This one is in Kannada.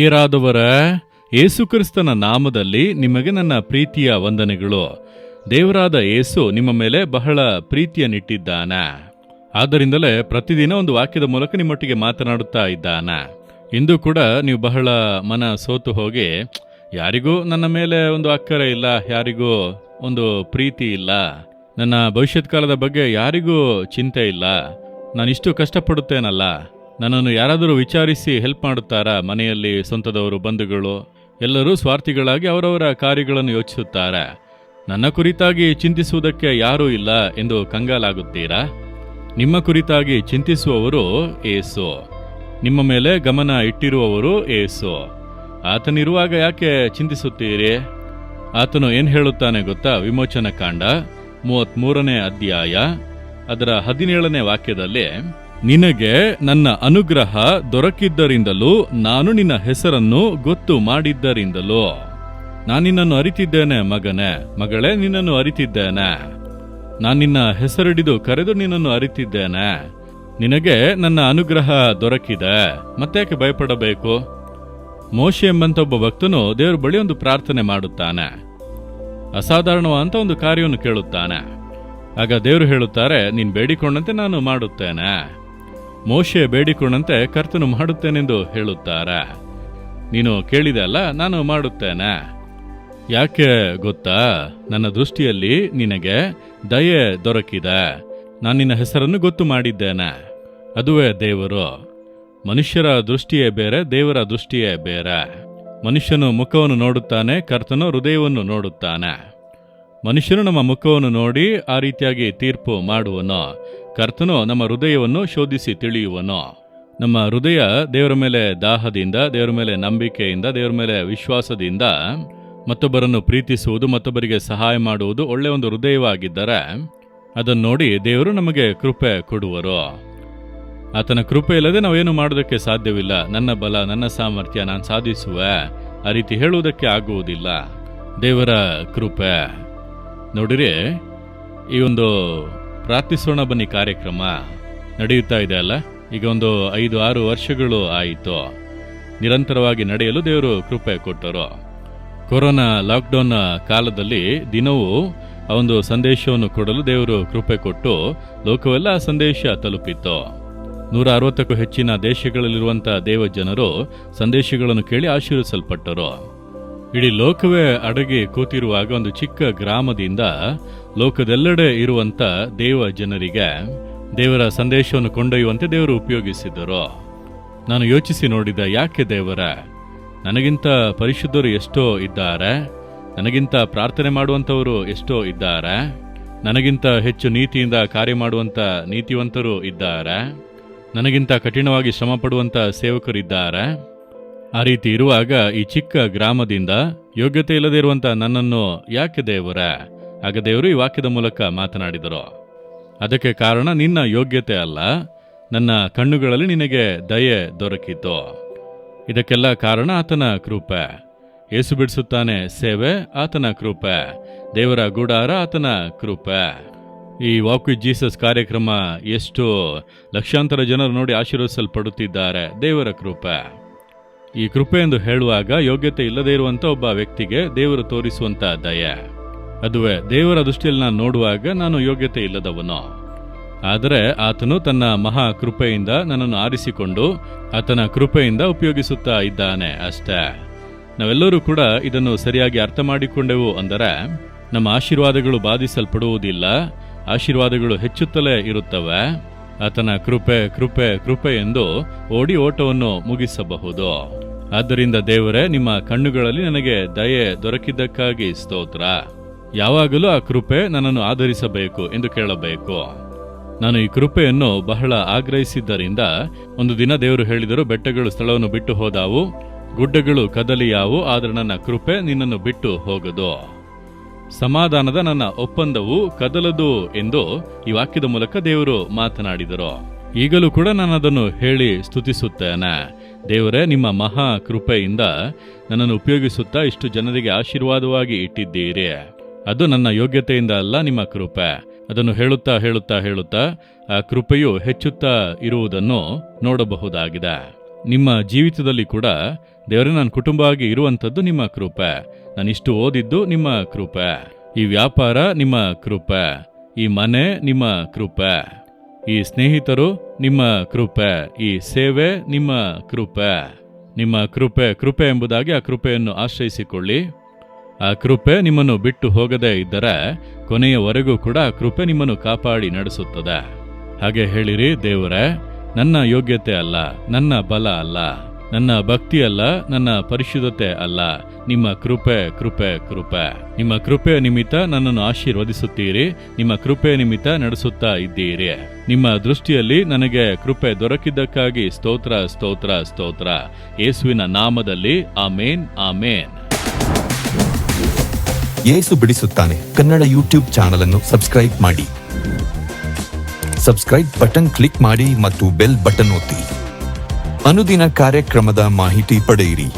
ಪ್ರಿಯರಾದವರ, ಯೇಸುಕ್ರಿಸ್ತನ ನಾಮದಲ್ಲಿ ನಿಮಗೆ ನನ್ನ ಪ್ರೀತಿಯ ವಂದನೆಗಳು. ದೇವರಾದ ಯೇಸು ನಿಮ್ಮ ಮೇಲೆ ಬಹಳ ಪ್ರೀತಿಯನ್ನಿಟ್ಟಿದ್ದಾನೆ. ಆದ್ದರಿಂದಲೇ ಪ್ರತಿದಿನ ಒಂದು ವಾಕ್ಯದ ಮೂಲಕ ನಿಮ್ಮೊಟ್ಟಿಗೆ ಮಾತನಾಡುತ್ತಾ ಇದ್ದಾನೆ. ಇಂದು ಕೂಡ ನೀವು ಬಹಳ ಮನ ಸೋತು ಹೋಗಿ, ಯಾರಿಗೂ ನನ್ನ ಮೇಲೆ ಒಂದು ಅಕ್ಕರೆ ಇಲ್ಲ, ಯಾರಿಗೂ ಒಂದು ಪ್ರೀತಿ ಇಲ್ಲ. ನನ್ನ ಭವಿಷ್ಯತ್ ಕಾಲದ ಬಗ್ಗೆ ಯಾರಿಗೂ ಚಿಂತೆ ಇಲ್ಲ. ನಾನಿಷ್ಟು ಕಷ್ಟಪಡುತ್ತೇನಲ್ಲ. ನನ್ನನ್ನು ಯಾರಾದರೂ ವಿಚಾರಿಸಿ ಹೆಲ್ಪ್ ಮಾಡುತ್ತಾರಾ? ಮನೆಯಲ್ಲಿ ಸ್ವಂತದವರು, ಬಂಧುಗಳು, ಎಲ್ಲರೂ ಸ್ವಾರ್ಥಿಗಳಾಗಿ ಅವರವರ ಕಾರ್ಯಗಳನ್ನು ಯೋಚಿಸುತ್ತಾರೆ? ನನ್ನ ಕುರಿತಾಗಿ ಚಿಂತಿಸುವುದಕ್ಕೆ ಯಾರೂ ಇಲ್ಲ ಎಂದು ಕಂಗಾಲಾಗುತ್ತೀರಾ? ನಿಮ್ಮ ಕುರಿತಾಗಿ ಚಿಂತಿಸುವವರು ಏಸು. ನಿಮ್ಮ ಮೇಲೆ ಗಮನ ಇಟ್ಟಿರುವವರು ಏಸು. ಆತನಿರುವಾಗ ಯಾಕೆ ಚಿಂತಿಸುತ್ತೀರಿ? ಆತನು ಏನು ಹೇಳುತ್ತಾನೆ ಗೊತ್ತಾ? ವಿಮೋಚನಾ ಕಾಂಡ ಮೂವತ್ಮೂರನೇ ಅಧ್ಯಾಯ, ಅದರ ಹದಿನೇಳನೇ ವಾಕ್ಯದಲ್ಲಿ ನಿನಗೆ ನನ್ನ ಅನುಗ್ರಹ ದೊರಕಿದ್ದರಿಂದಲೂ ನಾನು ನಿನ್ನ ಹೆಸರನ್ನು ಗೊತ್ತು ಮಾಡಿದ್ದರಿಂದಲೂ. ನಾನು ನಿನ್ನನ್ನು ಅರಿತಿದ್ದೇನೆ ಮಗನೇ. ಮಗಳೇ, ನಿನ್ನನ್ನು ಅರಿತಿದ್ದೇನೆ. ನಾನು ನಿನ್ನ ಹೆಸರಿಡಿದು ಕರೆದು ನಿನ್ನನ್ನು ಅರಿತಿದ್ದೇನೆ. ನಿನಗೆ ನನ್ನ ಅನುಗ್ರಹ ದೊರಕಿದೆ. ಮತ್ತೇಕೆ ಭಯಪಡಬೇಕು? ಮೋಶಿ ಎಂಬಂತ ಒಬ್ಬ ಭಕ್ತನು ದೇವರ ಬಳಿ ಒಂದು ಪ್ರಾರ್ಥನೆ ಮಾಡುತ್ತಾನೆ. ಅಸಾಧಾರಣವಾದಂಥ ಒಂದು ಕಾರ್ಯವನ್ನು ಕೇಳುತ್ತಾನೆ. ಆಗ ದೇವರು ಹೇಳುತ್ತಾರೆ, ನೀನು ಬೇಡಿಕೊಂಡಂತೆ ನಾನು ಮಾಡುತ್ತೇನೆ. ಮೋಶೆ ಬೇಡಿಕೊಂಡಂತೆ ಕರ್ತನು ಮಾಡುತ್ತೇನೆಂದು ಹೇಳುತ್ತಾರಾ? ನೀನು ಕೇಳಿದೆ ಅಲ್ಲ, ನಾನು ಮಾಡುತ್ತೇನೆ. ಯಾಕೆ ಗೊತ್ತಾ? ನನ್ನ ದೃಷ್ಟಿಯಲ್ಲಿ ನಿನಗೆ ದಯೆ ದೊರಕಿದೆ. ನಾನು ನಿನ್ನ ಹೆಸರನ್ನು ಗೊತ್ತು ಮಾಡಿದ್ದೇನೆ. ಅದುವೇ ದೇವರು. ಮನುಷ್ಯರ ದೃಷ್ಟಿಯೇ ಬೇರೆ, ದೇವರ ದೃಷ್ಟಿಯೇ ಬೇರೆ. ಮನುಷ್ಯನು ಮುಖವನ್ನು ನೋಡುತ್ತಾನೆ, ಕರ್ತನು ಹೃದಯವನ್ನು ನೋಡುತ್ತಾನೆ. ಮನುಷ್ಯನು ನಮ್ಮ ಮುಖವನ್ನು ನೋಡಿ ಆ ರೀತಿಯಾಗಿ ತೀರ್ಪು ಮಾಡುವನು. ಕರ್ತನು ನಮ್ಮ ಹೃದಯವನ್ನು ಶೋಧಿಸಿ ತಿಳಿಯುವನು. ನಮ್ಮ ಹೃದಯ ದೇವರ ಮೇಲೆ ದಾಹದಿಂದ, ದೇವರ ಮೇಲೆ ನಂಬಿಕೆಯಿಂದ, ದೇವರ ಮೇಲೆ ವಿಶ್ವಾಸದಿಂದ ಮತ್ತೊಬ್ಬರನ್ನು ಪ್ರೀತಿಸುವುದು, ಮತ್ತೊಬ್ಬರಿಗೆ ಸಹಾಯ ಮಾಡುವುದು ಒಳ್ಳೆಯ ಒಂದು ಹೃದಯವಾಗಿದ್ದರೆ ಅದನ್ನು ನೋಡಿ ದೇವರು ನಮಗೆ ಕೃಪೆ ಕೊಡುವರು. ಆತನ ಕೃಪೆ ಇಲ್ಲದೆ ನಾವೇನು ಮಾಡೋದಕ್ಕೆ ಸಾಧ್ಯವಿಲ್ಲ. ನನ್ನ ಬಲ, ನನ್ನ ಸಾಮರ್ಥ್ಯ ನಾನು ಸಾಧಿಸುವೆ. ಆ ರೀತಿ ಹೇಳುವುದಕ್ಕೆ ಆಗುವುದಿಲ್ಲ. ದೇವರ ಕೃಪೆ. ನೋಡಿರಿ, ಈ ಒಂದು ಪ್ರಾರ್ಥಿಸೋಣ ಬನ್ನಿ ಕಾರ್ಯಕ್ರಮ ನಡೆಯುತ್ತಾ ಇದೆ ಅಲ್ಲ? ಈಗ ಒಂದು ಐದು, ಆರು ವರ್ಷಗಳು ಆಯಿತು. ನಿರಂತರವಾಗಿ ನಡೆಯಲು ದೇವರು ಕೃಪೆ ಕೊಟ್ಟರು. ಕೊರೋನಾ ಲಾಕ್ಡೌನ್ ಕಾಲದಲ್ಲಿ ದಿನವೂ ಆ ಒಂದು ಸಂದೇಶವನ್ನು ಕೊಡಲು ದೇವರು ಕೃಪೆ ಕೊಟ್ಟು ಲೋಕವೆಲ್ಲ ಆ ಸಂದೇಶ ತಲುಪಿತ್ತು. ನೂರ ಅರವತ್ತಕ್ಕೂ ಹೆಚ್ಚಿನ ದೇಶಗಳಲ್ಲಿರುವಂಥ ದೇವ ಜನರು ಸಂದೇಶಗಳನ್ನು ಕೇಳಿ ಆಶೀರ್ವಿಸಲ್ಪಟ್ಟರು. ಇಡೀ ಲೋಕವೇ ಅಡಗಿ ಕೂತಿರುವಾಗ ಒಂದು ಚಿಕ್ಕ ಗ್ರಾಮದಿಂದ ಲೋಕದೆಲ್ಲೆಡೆ ಇರುವಂತ ದೇವ ಜನರಿಗೆ ದೇವರ ಸಂದೇಶವನ್ನು ಕೊಂಡೊಯ್ಯುವಂತೆ ದೇವರು ಉಪಯೋಗಿಸಿದರು ನಾನು ಯೋಚಿಸಿ ನೋಡಿದ, ಯಾಕೆ ದೇವರ? ನನಗಿಂತ ಪರಿಶುದ್ಧರು ಎಷ್ಟೋ ಇದ್ದಾರೆ. ನನಗಿಂತ ಪ್ರಾರ್ಥನೆ ಮಾಡುವಂಥವರು ಎಷ್ಟೋ ಇದ್ದಾರೆ. ನನಗಿಂತ ಹೆಚ್ಚು ನೀತಿಯಿಂದ ಕಾರ್ಯ ಮಾಡುವಂಥ ನೀತಿವಂತರು ಇದ್ದಾರೆ. ನನಗಿಂತ ಕಠಿಣವಾಗಿ ಶ್ರಮ ಪಡುವಂಥ ಸೇವಕರಿದ್ದಾರೆ. ಆ ರೀತಿ ಇರುವಾಗ ಈ ಚಿಕ್ಕ ಗ್ರಾಮದಿಂದ ಯೋಗ್ಯತೆ ಇಲ್ಲದೆ ಇರುವಂಥ ನನ್ನನ್ನು ಯಾಕೆ ದೇವರ? ಆಗ ದೇವರು ಈ ವಾಕ್ಯದ ಮೂಲಕ ಮಾತನಾಡಿದರು. ಅದಕ್ಕೆ ಕಾರಣ ನಿನ್ನ ಯೋಗ್ಯತೆ ಅಲ್ಲ, ನನ್ನ ಕಣ್ಣುಗಳಲ್ಲಿ ನಿನಗೆ ದಯೆ ದೊರಕಿತು. ಇದಕ್ಕೆಲ್ಲ ಕಾರಣ ಆತನ ಕೃಪೆ. ಏಸು ಬಿಡಿಸುತ್ತಾನೆ ಸೇವೆ, ಆತನ ಕೃಪೆ. ದೇವರ ಗುಡಾರ, ಆತನ ಕೃಪೆ. ಈ ವಾಕ್ ವಿತ್ ಜೀಸಸ್ ಕಾರ್ಯಕ್ರಮ ಎಷ್ಟು ಲಕ್ಷಾಂತರ ಜನರು ನೋಡಿ ಆಶೀರ್ವಿಸಲ್ಪಡುತ್ತಿದ್ದಾರೆ ದೇವರ ಕೃಪೆ. ಈ ಕೃಪೆ ಎಂದು ಹೇಳುವಾಗ ಯೋಗ್ಯತೆ ಇಲ್ಲದೇ ಇರುವಂಥ ಒಬ್ಬ ವ್ಯಕ್ತಿಗೆ ದೇವರು ತೋರಿಸುವಂತ ದಯೆ. ಅದುವೇ ದೇವರ ದೃಷ್ಟಿಯಲ್ಲಿ ನಾನು ನೋಡುವಾಗ ನಾನು ಯೋಗ್ಯತೆ ಇಲ್ಲದವನು. ಆದರೆ ಆತನು ತನ್ನ ಮಹಾ ಕೃಪೆಯಿಂದ ನನ್ನನ್ನು ಆರಿಸಿಕೊಂಡು ಆತನ ಕೃಪೆಯಿಂದ ಉಪಯೋಗಿಸುತ್ತಾ ಇದ್ದಾನೆ ಅಷ್ಟೇ. ನಾವೆಲ್ಲರೂ ಕೂಡ ಇದನ್ನು ಸರಿಯಾಗಿ ಅರ್ಥ ಮಾಡಿಕೊಂಡೆವು ಅಂದರೆ ನಮ್ಮ ಆಶೀರ್ವಾದಗಳು ಬಾಧಿಸಲ್ಪಡುವುದಿಲ್ಲ, ಆಶೀರ್ವಾದಗಳು ಹೆಚ್ಚುತ್ತಲೇ ಇರುತ್ತವೆ. ಆತನ ಕೃಪೆ ಕೃಪೆ ಕೃಪೆ ಎಂದು ಓಡಿ ಓಟವನ್ನು ಮುಗಿಸಬಹುದು. ಆದ್ದರಿಂದ ದೇವರೇ, ನಿಮ್ಮ ಕಣ್ಣುಗಳಲ್ಲಿ ನನಗೆ ದಯೆ ದೊರಕಿದ್ದಕ್ಕಾಗಿ ಸ್ತೋತ್ರ. ಯಾವಾಗಲೂ ಆ ಕೃಪೆ ನನ್ನನ್ನು ಆಧರಿಸಬೇಕು ಎಂದು ಕೇಳಬೇಕು. ನಾನು ಈ ಕೃಪೆಯನ್ನು ಬಹಳ ಆಗ್ರಹಿಸಿದ್ದರಿಂದ ಒಂದು ದಿನ ದೇವರು ಹೇಳಿದರು, ಬೆಟ್ಟಗಳು ಸ್ಥಳವನ್ನು ಬಿಟ್ಟು ಹೋದಾವು, ಗುಡ್ಡಗಳು ಕದಲಿಯಾವು, ಆದರೆ ನನ್ನ ಕೃಪೆ ನಿನ್ನನ್ನು ಬಿಟ್ಟು ಹೋಗದು. ಸಮಾಧಾನದ ನನ್ನ ಒಪ್ಪಂದವು ಕದಲದು ಎಂದು ಈ ವಾಕ್ಯದ ಮೂಲಕ ದೇವರು ಮಾತನಾಡಿದರು. ಈಗಲೂ ಕೂಡ ನಾನು ಅದನ್ನು ಹೇಳಿ ಸ್ತುತಿಸುತ್ತೇನೆ. ದೇವರೇ, ನಿಮ್ಮ ಮಹಾ ಕೃಪೆಯಿಂದ ನನ್ನನ್ನು ಉಪಯೋಗಿಸುತ್ತಾ ಇಷ್ಟು ಜನರಿಗೆ ಆಶೀರ್ವಾದವಾಗಿ ಇಟ್ಟಿದ್ದೀರಿ. ಅದು ನನ್ನ ಯೋಗ್ಯತೆಯಿಂದ ಅಲ್ಲ, ನಿಮ್ಮ ಕೃಪೆ. ಅದನ್ನು ಹೇಳುತ್ತಾ ಹೇಳುತ್ತಾ ಹೇಳುತ್ತಾ ಆ ಕೃಪೆಯು ಹೆಚ್ಚುತ್ತಾ ಇರುವುದನ್ನು ನೋಡಬಹುದಾಗಿದೆ. ನಿಮ್ಮ ಜೀವಿತದಲ್ಲಿ ಕೂಡ ದೇವರೇ, ನಾನು ಕುಟುಂಬ ಆಗಿ ಇರುವಂಥದ್ದು ನಿಮ್ಮ ಕೃಪೆ. ನಾನಿಷ್ಟು ಓದಿದ್ದು ನಿಮ್ಮ ಕೃಪೆ. ಈ ವ್ಯಾಪಾರ ನಿಮ್ಮ ಕೃಪೆ. ಈ ಮನೆ ನಿಮ್ಮ ಕೃಪೆ. ಈ ಸ್ನೇಹಿತರು ನಿಮ್ಮ ಕೃಪೆ. ಈ ಸೇವೆ ನಿಮ್ಮ ಕೃಪೆ. ನಿಮ್ಮ ಕೃಪೆ ಕೃಪೆ ಎಂಬುದಾಗಿ ಆ ಕೃಪೆಯನ್ನು ಆಶ್ರಯಿಸಿಕೊಳ್ಳಿ. ಆ ಕೃಪೆ ನಿಮ್ಮನ್ನು ಬಿಟ್ಟು ಹೋಗದೇ ಇದ್ದರೆ ಕೊನೆಯವರೆಗೂ ಕೂಡ ಕೃಪೆ ನಿಮ್ಮನ್ನು ಕಾಪಾಡಿ ನಡೆಸುತ್ತದೆ. ಹಾಗೆ ಹೇಳಿರಿ, ದೇವರೇ ನನ್ನ ಯೋಗ್ಯತೆ ಅಲ್ಲ, ನನ್ನ ಬಲ ಅಲ್ಲ, ನನ್ನ ಭಕ್ತಿ ಅಲ್ಲ, ನನ್ನ ಪರಿಶುದ್ಧತೆ ಅಲ್ಲ. ನಿಮ್ಮ ಕೃಪೆ ಕೃಪೆ ಕೃಪೆ. ನಿಮ್ಮ ಕೃಪೆಯ ನಿಮಿತ್ತ ನನ್ನನ್ನು ಆಶೀರ್ವದಿಸುತ್ತೀರಿ, ನಿಮ್ಮ ಕೃಪೆಯ ನಿಮಿತ್ತ ನಡೆಸುತ್ತಾ ಇದ್ದೀರಿ. ನಿಮ್ಮ ದೃಷ್ಟಿಯಲ್ಲಿ ನನಗೆ ಕೃಪೆ ದೊರಕಿದ್ದಕ್ಕಾಗಿ ಸ್ತೋತ್ರ ಸ್ತೋತ್ರ ಸ್ತೋತ್ರ. ಯೇಸುವಿನ ನಾಮದಲ್ಲಿ ಆಮೇನ್ ಆಮೇನ್. ಯೇಸು ಬಿಡಿಸುತ್ತಾನೆ. ಕನ್ನಡ ಯೂಟ್ಯೂಬ್ ಚಾನಲ್ ಅನ್ನು ಸಬ್ಸ್ಕ್ರೈಬ್ ಮಾಡಿ. ಸಬ್ಸ್ಕ್ರೈಬ್ ಬಟನ್ ಕ್ಲಿಕ್ ಮಾಡಿ ಮತ್ತು ಬೆಲ್ ಬಟನ್ ಒತ್ತಿ. ಅನುದಿನ ಕಾರ್ಯಕ್ರಮದ ಮಾಹಿತಿ ಪಡೆಯಿರಿ.